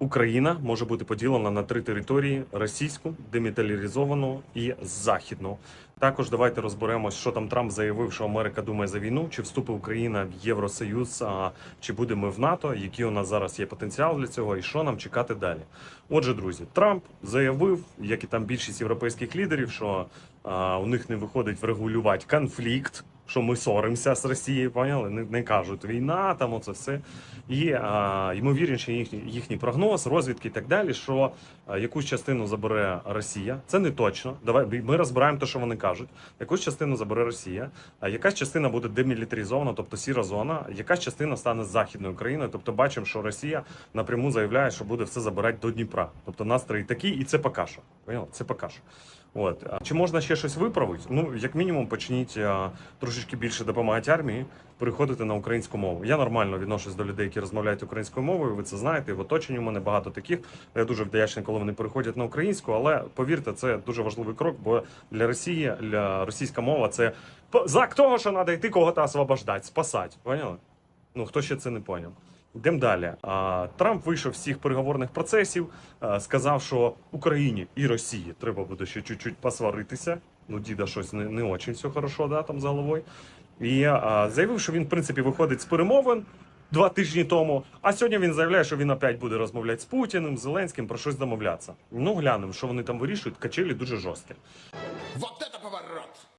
Україна може бути поділена на три території: російську, демілітаризовану і західну. Також давайте розберемось, що там Трамп заявив, що Америка думає за війну, чи вступить Україна в Євросоюз, а чи будемо ми в НАТО, який у нас зараз є потенціал для цього, і що нам чекати далі. Отже, друзі, Трамп заявив, як і там більшість європейських лідерів, що а, у них не виходить врегулювати конфлікт. Що ми соримося з Росією, поняли? Не, не кажуть війна, там оце все. І а, ймовірніше їхній, їхній прогноз, розвідки і так далі, що а, якусь частину забере Росія. Це не точно. Давай ми розбираємо те, що вони кажуть. Якусь частину забере Росія, а якась частина буде демілітаризована, тобто сіра зона, якась частина стане західною країною. Тобто бачимо, що Росія напряму заявляє, що буде все забирати до Дніпра. Тобто настрої такі, і це поки що. Поняли? Це поки що. От чи можна ще щось виправити? Ну як мінімум, почніть а, трошечки більше допомагати армії, переходити на українську мову. Я нормально відношусь до людей, які розмовляють українською мовою. Ви це знаєте. В оточенні у мене багато таких. Я дуже вдячний, коли вони переходять на українську. Але повірте, це дуже важливий крок, бо для Росії, для російська мова це знак того, що треба йти кого-то освобождати, спасати. Поняли? Ну хто ще це не поняв? Йдемо далі. Трамп вийшов з всіх переговорних процесів, сказав, що Україні і Росії треба буде ще чуть-чуть посваритися. Ну, діда щось не, не очень все хорошо, да, там за головою. І заявив, що він, в принципі, виходить з перемовин два тижні тому. А сьогодні він заявляє, що він опять буде розмовляти з Путіним, з Зеленським, про щось домовлятися. Ну, глянемо, що вони там вирішують. Качелі дуже жорсткі. Вот это поворот!